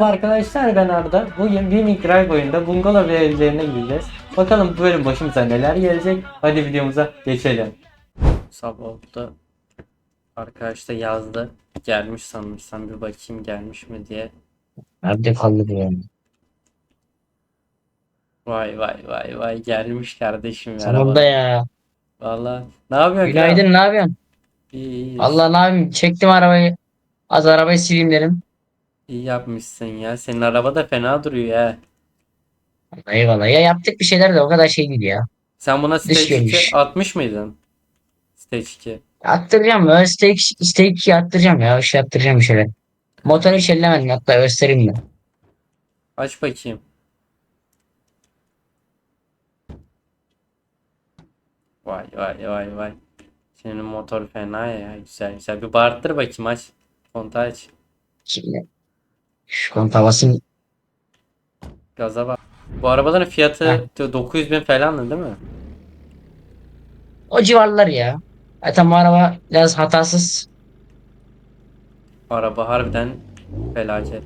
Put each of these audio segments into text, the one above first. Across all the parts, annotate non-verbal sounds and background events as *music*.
Merhaba arkadaşlar ben Arda. Bugün bir Drive oyunda bungalov evlerine gideceğiz. Bakalım bu bölüm başımıza neler gelecek. Hadi videomuza geçelim. Sabah oldu. Arkadaş da yazdı. Gelmiş sanırsam bir bakayım gelmiş mi diye. Nerede kaldı bu yani? Vay vay vay vay gelmiş kardeşim merhaba. Sonunda ya. Valla ne yapıyorsun? Günaydın ne yapıyorsun? İyi, iyi, Allah ne yapayım? Çektim arabayı. Az arabayı sileyim dedim. İyi yapmışsın ya. Senin araba da fena duruyor ya. Eyvallah. Ya yaptık bir şeyler de o kadar şey değil ya. Sen buna Stage 2 görmüş. atmış mıydın? Stage 2. Attıracağım. Öyle stake, stake attıracağım ya. İşte attıracağım bir şeyler. Motoru hiç ellemedim. Hatta göstereyim de. Aç bakayım. Vay vay vay vay. Senin motor fena ya. Güzel güzel. Bir bağırttır bakayım aç. Kontağı aç. Şimdi. Şu kontağı basayım. Gaza bak. Bu arabaların fiyatı Heh. 900 bin falandı değil mi? O civarlar ya. Zaten bu araba biraz hatasız. Araba harbiden felaket.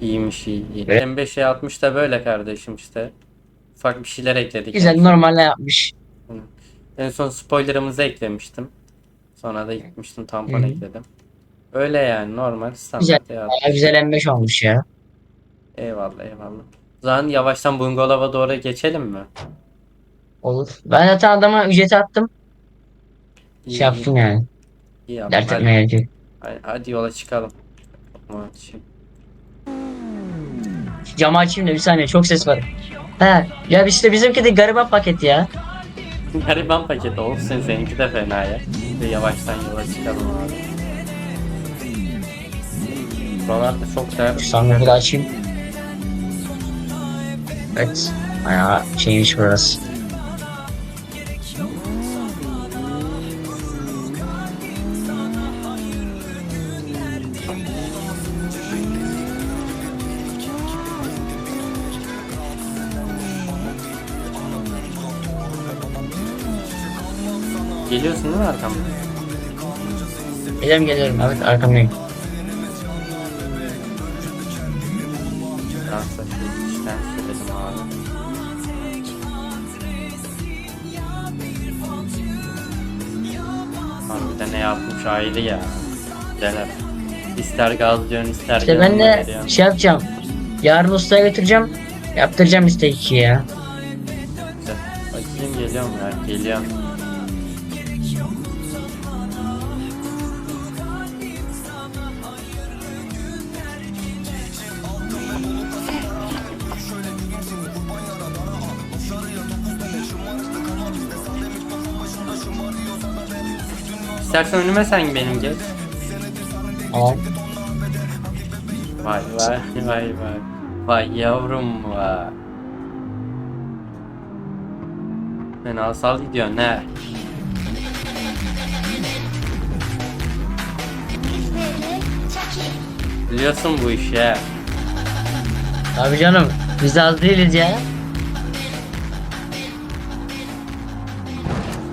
İyiymiş iyi. iyi. Evet. M5'e 60 da böyle kardeşim işte. Ufak bir şeyler ekledik. Güzel normalde yapmış. En son spoilerımızı eklemiştim. Sonra da gitmiştim tampon hı. ekledim. Öyle yani normal Güzel. standart ya. Bayağı güzel M5 olmuş ya. Eyvallah eyvallah. O zaman yavaştan bungalova doğru geçelim mi? Olur. Ben zaten adama ücreti attım. İyi, Şey yaptım yani. iyi, yaptın. Dert Hadi, etmeye gerek yok. hadi, hadi yola çıkalım. Aman. Camı açayım da bir saniye çok ses var. He ya işte bizimki de gariban paket ya. Gariban paketi olsun seninki de fena ya. Bir yavaştan yola çıkalım abi. Buralar da çok. Şu sandığı da açayım. Evet. Bayağı şeymiş burası. Geliyorsun değil mi arkamda? Geliyorum geliyorum. Evet arkamdayım. Ne yapmış ayrı ya. Güzel İster gaz diyorsun ister İşte ben de veriyorsun. şey yapacağım. Yarın ustaya götüreceğim. Yaptıracağım işte iki ya. Bakayım geliyorum ya geliyorum. İstersen önüme sen benim geç. Tamam. Vay vay vay vay. Vay yavrum vay. Fenasal gidiyor ne? Biliyorsun bu işi he. Abi canım biz az değiliz ya.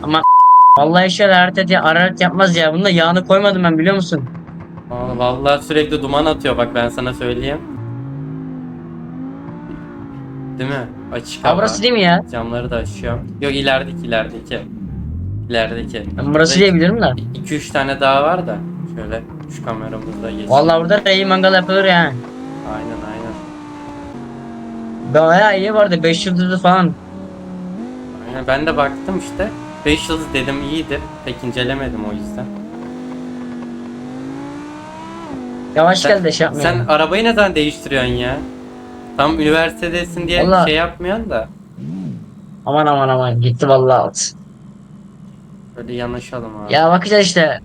Ama vallahi şöyle harita diye ararak yapmaz ya. Bunda yağını koymadım ben biliyor musun? Aa, Vallahi sürekli duman atıyor bak ben sana söyleyeyim. Değil mi? Açık Ha hava. burası değil mi ya? Camları da açıyorum. Yok ilerideki ilerideki. İlerideki. Ben burası diyebilirim de. 2-3 tane daha var da. Şöyle şu kameramızda geç. Vallahi burada da iyi mangal yapılır yani. Aynen aynen. Bayağı iyi vardı 5 yıldızlı falan. Aynen ben de baktım işte. 5 yıldız dedim iyidir. Pek incelemedim o yüzden. Yavaş Sen- gel de şey yapmayalım. Sen arabayı ne zaman değiştiriyorsun ya? Tam üniversitedesin diye Vallahi- şey yapmıyorsun da. Aman aman aman gitti vallahi alt. Böyle yanaşalım abi. Ya bakacağız işte.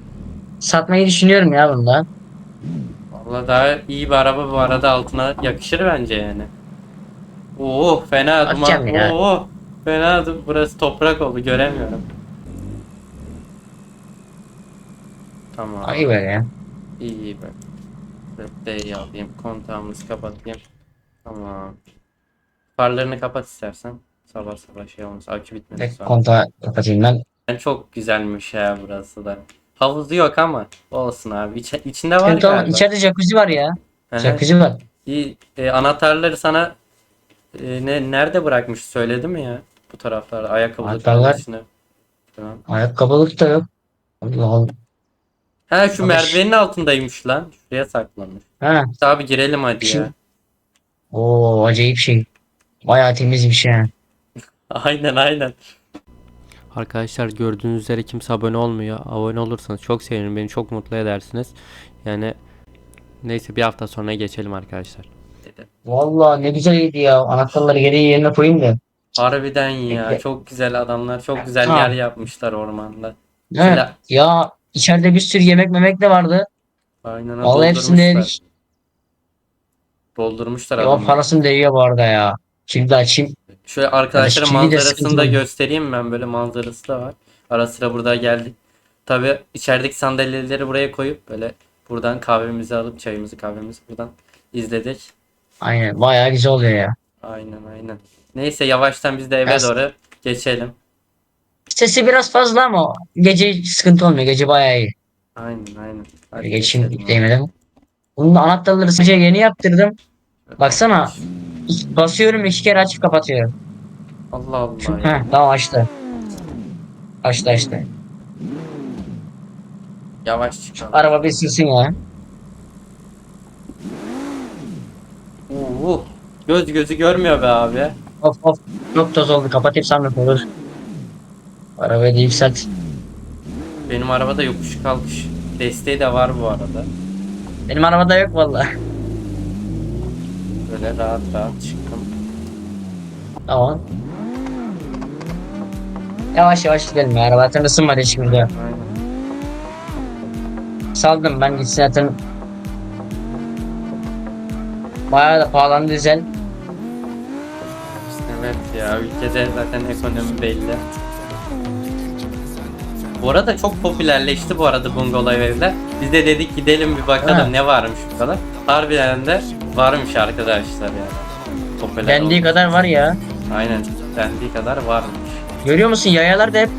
Satmayı düşünüyorum ya bunda. Vallahi daha iyi bir araba bu arada altına yakışır bence yani. Oo fena duman. Bakacağım ya. Oo fena du- burası toprak oldu göremiyorum. Tamam. Ay böyle ya. İyi iyi bak. Röpteyi alayım. Kontağımızı kapatayım. Tamam. Farlarını kapat istersen. Sabah sabah şey olmaz. Akü bitmedi Tek sonra. kontağı kapatayım ben. Yani çok güzelmiş ya burası da. Havuzu yok ama olsun abi. İç, içinde var olmaz. galiba. İçeride jacuzzi var ya. Hı hı. Jacuzzi var. İyi, e, anahtarları sana e, ne nerede bırakmış söyledi mi ya? Bu taraflarda içine. Tamam. Ayakkabılık da yok. Allah Allah. Ha şu merdivenin altındaymış lan. Şuraya saklanmış. Ha. Abi girelim hadi ya. Şimdi- Oo acayip şey. Bayağı temiz bir şey. ha. *laughs* Aynen aynen. Arkadaşlar gördüğünüz üzere kimse abone olmuyor. Abone olursanız çok sevinirim. Beni çok mutlu edersiniz. Yani neyse bir hafta sonra geçelim arkadaşlar. Dedi. Vallahi ne güzeldi ya. Anahtarları geri yerine koyayım da. Harbiden ya. Bekle. Çok güzel adamlar. Çok güzel Ha. yer yapmışlar ormanda. Evet. Ya içeride bir sürü yemek memek de vardı. Aynen Vallahi hepsini doldurmuşlar. yedik. Doldurmuşlar Ya adamlar. parasını değiyor bu arada ya. Şimdi açayım. Şöyle arkadaşlara şimdi de manzarasını sıkıntı da var. göstereyim ben böyle manzarası da var. Ara sıra burada geldik. Tabi içerideki sandalyeleri buraya koyup böyle buradan kahvemizi alıp çayımızı kahvemizi buradan izledik. Aynen bayağı güzel oluyor ya. Aynen aynen. Neyse yavaştan biz de eve Biraz- doğru geçelim. Sesi biraz fazla ama gece sıkıntı olmuyor. Gece bayağı iyi. Aynen aynen. Hadi geçeyim geçelim abi. Bunun da anahtarları sadece yeni yaptırdım. Baksana. Basıyorum iki kere açıp kapatıyor. Allah Allah. Ya. heh, tamam açtı. Açtı açtı. Yavaş çıkalım. Araba bir sürsün ya. Uh, göz gözü görmüyor be abi. Of of. Çok toz oldu. Kapatayım sandık olur. Arabayı da yükselt. Benim arabada yokuş kalkış desteği de var bu arada. Benim arabada yok vallahi. Böyle rahat rahat çıktım. Tamam. Yavaş yavaş gidelim ya. Araba zaten ısınmadı şimdi. Aynen. Saldım ben gitsin zaten. Bayağı da pahalandı dizel. Evet ya ülkede zaten ekonomi belli. Bu arada çok popülerleşti bu arada bungalov evler. Biz de dedik gidelim bir bakalım Ha. ne varmış bu kadar. Harbiden de varmış arkadaşlar yani. Popüler Dendiği oldu. kadar var ya. Aynen dendiği kadar varmış. Görüyor musun yayalar da hep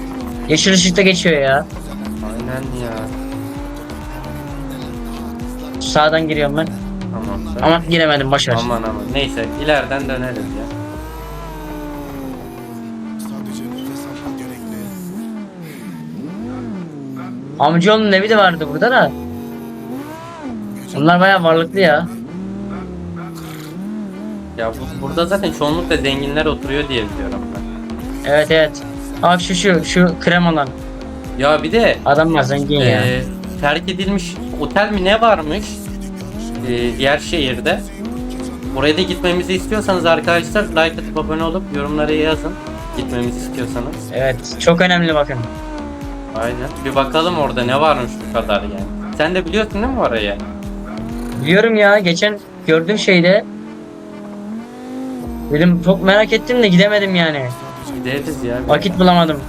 yeşil ışıkta geçiyor ya. Aynen ya. Sağdan giriyorum ben. Tamam. Ama giremedim boş ver. Aman aman. Neyse ileriden döneriz ya. Amcaoğlunun evi de vardı burada da. Bunlar bayağı varlıklı ya. Ya bu, burada zaten çoğunlukla zenginler oturuyor diye biliyorum ben. Evet evet. Bak şu şu şu krem olan. Ya bir de Adamlar zengin ya. Ee, terk edilmiş otel mi ne varmış ee, diğer şehirde. Oraya da gitmemizi istiyorsanız arkadaşlar like atıp abone olup yorumlara yazın. Gitmemizi istiyorsanız. Evet çok önemli bakın. Aynen. Bir bakalım orada ne varmış bu kadar yani. Sen de biliyorsun değil mi orayı? Biliyorum ya geçen gördüğüm şeyde. Dedim çok merak ettim de gidemedim yani. Gideriz ya. Vakit bulamadım.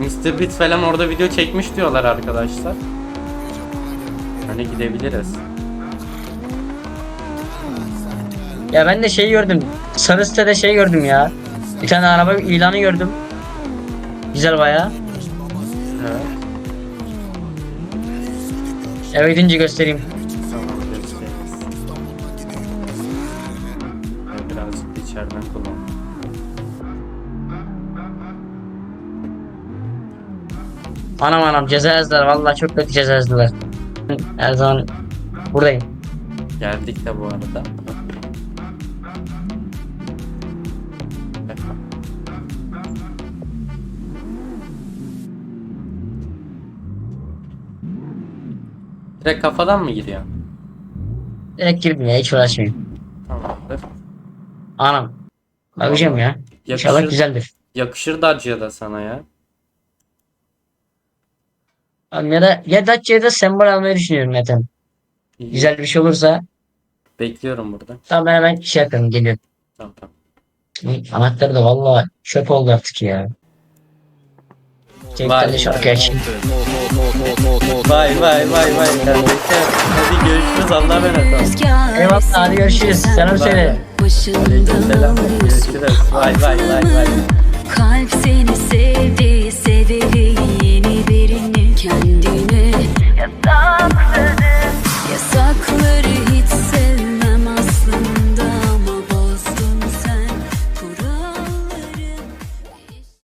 Mr. Beast falan orada video çekmiş diyorlar arkadaşlar. Hani gidebiliriz. Ya ben de şey gördüm. Sarı sitede şey gördüm ya. Bir tane araba ilanı gördüm. Güzel bayağı. Evet. Eve gidince göstereyim. Tamam görüşürüz. Ben birazcık da içeriden kullan. Anam anam ceza yazdılar. Vallahi çok kötü ceza yazdılar. Her zaman buradayım. Geldik de bu arada. Direkt kafadan mı giriyor? Direkt girdim ya hiç uğraşmayayım. Tamamdır. Anam. Bakacağım ya. İnşallah Yakışır, güzeldir. yakışır Dacia da sana ya. Oğlum Ya da ya Dacia'ya da sembol almayı düşünüyorum zaten. İyi. Güzel bir şey olursa Bekliyorum burada. tamam ben hemen şey yapıyorum geliyorum. Tamam tamam. Anahtarı da vallahi çöp oldu artık ya. Cenk şarkı açın. Vay vay vay vay. Hadi görüşürüz Allah'a emanet ol. Eyvallah hadi görüşürüz. Selam söyle. Aleykümselam. Görüşürüz. Vay vay vay vay. Kalp seni sevdi, seveli yeni birini kendine yasakladı. Yasakları hiç sevmem aslında.